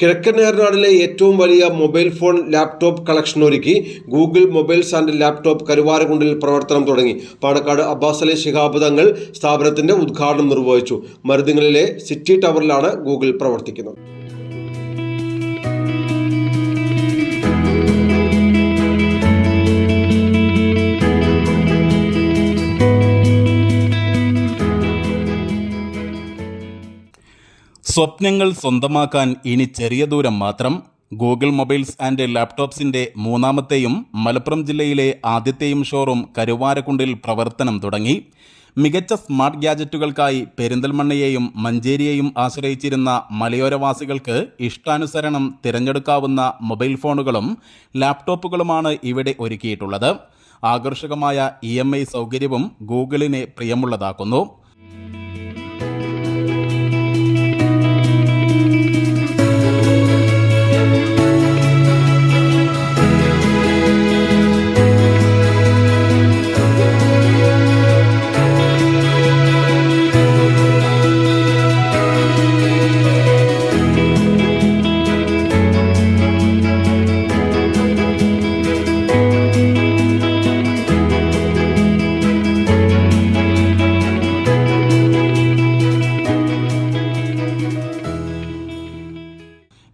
കിഴക്കൻ ഏറനാടിലെ ഏറ്റവും വലിയ മൊബൈൽ ഫോൺ ലാപ്ടോപ്പ് കളക്ഷൻ ഒരുക്കി ഗൂഗിൾ മൊബൈൽസ് ആൻഡ് ലാപ്ടോപ്പ് കരുവാരകുണ്ടിൽ പ്രവർത്തനം തുടങ്ങി. പാണക്കാട് അബ്ബാസ് അലി ശിഹാബ് തങ്ങൾ സ്ഥാപനത്തിന്റെ ഉദ്ഘാടനം നിർവഹിച്ചു. മരുതിങ്ങളിലെ സിറ്റി ടവറിലാണ് ഗൂഗിൾ പ്രവർത്തിക്കുന്നത്. സ്വപ്നങ്ങൾ സ്വന്തമാക്കാൻ ഇനി ചെറിയ ദൂരം മാത്രം ഗൂഗിൾ മൊബൈൽസ് ആൻഡ് ലാപ്ടോപ്സിന്റെ മൂന്നാമത്തെയും മലപ്പുറം ജില്ലയിലെ ആദ്യത്തെയും ഷോറൂം കരുവാരക്കുണ്ടിൽ പ്രവർത്തനം തുടങ്ങി. മികച്ച സ്മാർട്ട് ഗാജറ്റുകൾക്കായി പെരിന്തൽമണ്ണയെയും മഞ്ചേരിയെയും ആശ്രയിച്ചിരുന്ന മലയോരവാസികൾക്ക് ഇഷ്ടാനുസരണം തിരഞ്ഞെടുക്കാവുന്ന മൊബൈൽ ഫോണുകളും ലാപ്ടോപ്പുകളുമാണ് ഇവിടെ ഒരുക്കിയിട്ടുള്ളത്. ആകർഷകമായ ഇ സൗകര്യവും ഗൂഗിളിനെ പ്രിയമുള്ളതാക്കുന്നു.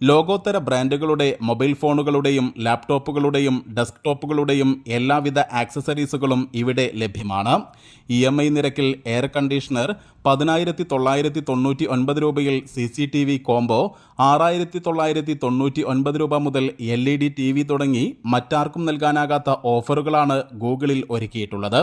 ലോകോത്തര ബ്രാൻഡുകളുടെ മൊബൈൽ ഫോണുകളുടെയും ലാപ്ടോപ്പുകളുടെയും ഡെസ്ക്ടോപ്പുകളുടെയും എല്ലാവിധ ആക്സസറീസുകളും ഇവിടെ ലഭ്യമാണ്. ഇ എം ഐ നിരക്കിൽ എയർ കണ്ടീഷണർ പതിനായിരത്തി തൊള്ളായിരത്തി തൊണ്ണൂറ്റി ഒൻപത് രൂപയിൽ C C T V combo ആറായിരത്തി തൊള്ളായിരത്തി തൊണ്ണൂറ്റി ഒൻപത് രൂപ മുതൽ L E D T V തുടങ്ങി മറ്റാർക്കും നൽകാനാകാത്ത ഓഫറുകളാണ് ഗൂഗിളിൽ ഒരുക്കിയിട്ടുള്ളത്.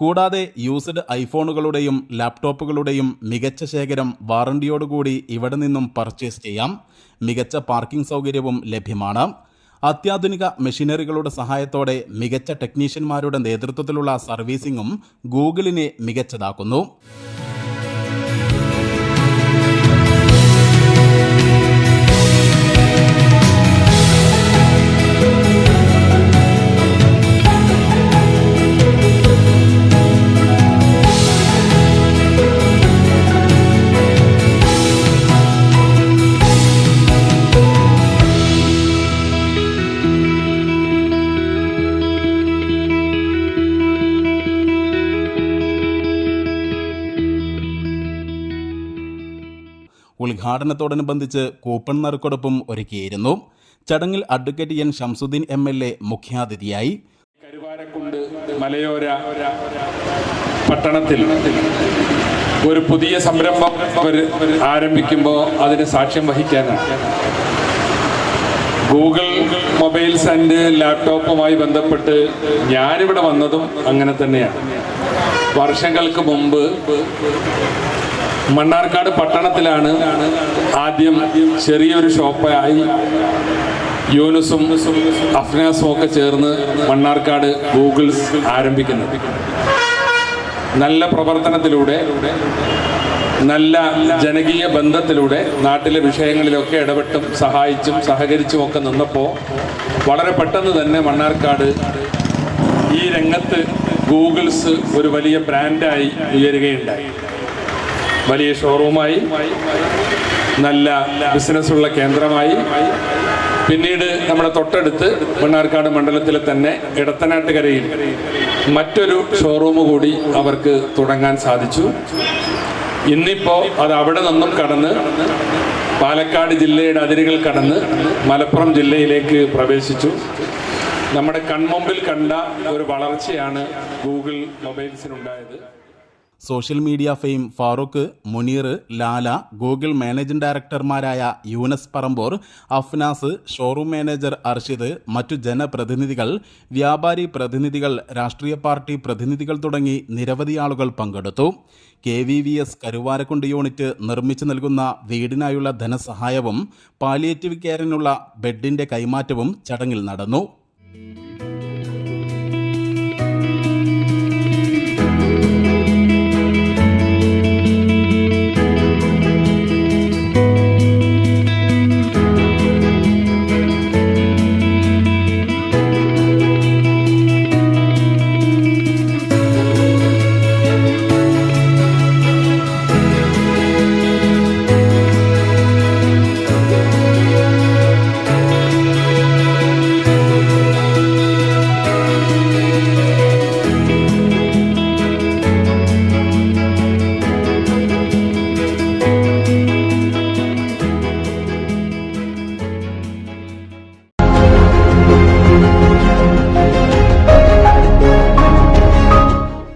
കൂടാതെ യൂസ്ഡ് ഐഫോണുകളുടെയും ലാപ്ടോപ്പുകളുടെയും മികച്ച ശേഖരം വാറണ്ടിയോടുകൂടി ഇവിടെ നിന്നും പർച്ചേസ് ചെയ്യാം. മികച്ച പാർക്കിംഗ് സൗകര്യവും ലഭ്യമാണ്. അത്യാധുനിക മെഷീനറികളുടെ സഹായത്തോടെ മികച്ച ടെക്നീഷ്യന്മാരുടെ നേതൃത്വത്തിലുള്ള സർവീസിംഗും ഗൂഗിളിനെ മികച്ചതാക്കുന്നു. ഉദ്ഘാടനത്തോടനുബന്ധിച്ച് കൂപ്പൺ നറുക്കെടുപ്പും ഒരുക്കിയിരുന്നു. ചടങ്ങിൽ advocate N Shamsuddin M L A മുഖ്യാതിഥിയായി. കരുവാരക്കുണ്ട് മലയോര പട്ടണത്തിൽ ഒരു പുതിയ സംരംഭം ആരംഭിക്കുമ്പോൾ അതിന് സാക്ഷ്യം വഹിക്കാനാണ്. ഗൂഗിൾ മൊബൈൽസ് ആൻഡ് ലാപ്ടോപ്പുമായി ബന്ധപ്പെട്ട് ഞാനിവിടെ വന്നതും അങ്ങനെ തന്നെയാണ്. വർഷങ്ങൾക്ക് മുമ്പ് മണ്ണാർക്കാട് പട്ടണത്തിലാണ് ആദ്യം ചെറിയൊരു ഷോപ്പായി യൂനുസും അഫ്നാസും ഒക്കെ ചേർന്ന് മണ്ണാർക്കാട് ഗൂഗിൾസ് ആരംഭിക്കുന്നത്. നല്ല പ്രവർത്തനത്തിലൂടെ നല്ല ജനകീയ ബന്ധത്തിലൂടെ നാട്ടിലെ വിഷയങ്ങളിലൊക്കെ ഇടപെട്ടും സഹായിച്ചും സഹകരിച്ചും ഒക്കെ നിന്നപ്പോൾ വളരെ പെട്ടെന്ന് തന്നെ മണ്ണാർക്കാട് ഈ രംഗത്ത് ഗൂഗിൾസ് ഒരു വലിയ ബ്രാൻഡായി ഉയരുകയുണ്ടായി. വലിയ ഷോറൂമായി നല്ല ബിസിനസ്സുള്ള കേന്ദ്രമായി. പിന്നീട് നമ്മുടെ തൊട്ടടുത്ത് മണ്ണാർക്കാട് മണ്ഡലത്തിലെ തന്നെ ഇടത്തനാട്ടുകരയിൽ മറ്റൊരു ഷോറൂം കൂടി അവർക്ക് തുടങ്ങാൻ സാധിച്ചു. ഇന്നിപ്പോൾ അത് അവിടെ നിന്നും കടന്ന് പാലക്കാട് ജില്ലയുടെ അതിരുകൾ കടന്ന് മലപ്പുറം ജില്ലയിലേക്ക് പ്രവേശിച്ചു. നമ്മുടെ കൺമുമ്പിൽ കണ്ട ഒരു വളർച്ചയാണ് Google മൊബൈൽസിനുണ്ടായത്. Social media fame Farooq Muneer Lala Google managing ഡയറക്ടർമാരായ Yunus Parambor Afnas showroom manager Arshid മറ്റു ജനപ്രതിനിധികൾ വ്യാപാരി പ്രതിനിധികൾ രാഷ്ട്രീയ പാർട്ടി പ്രതിനിധികൾ തുടങ്ങി നിരവധി ആളുകൾ പങ്കെടുത്തു. K V V S Karuvarakundu unit നിർമ്മിച്ചു നൽകുന്ന വീടിനായുള്ള ധനസഹായവും പാലിയേറ്റീവ് കെയറിനുള്ള ബെഡിന്റെ കൈമാറ്റവും ചടങ്ങിൽ നടന്നു.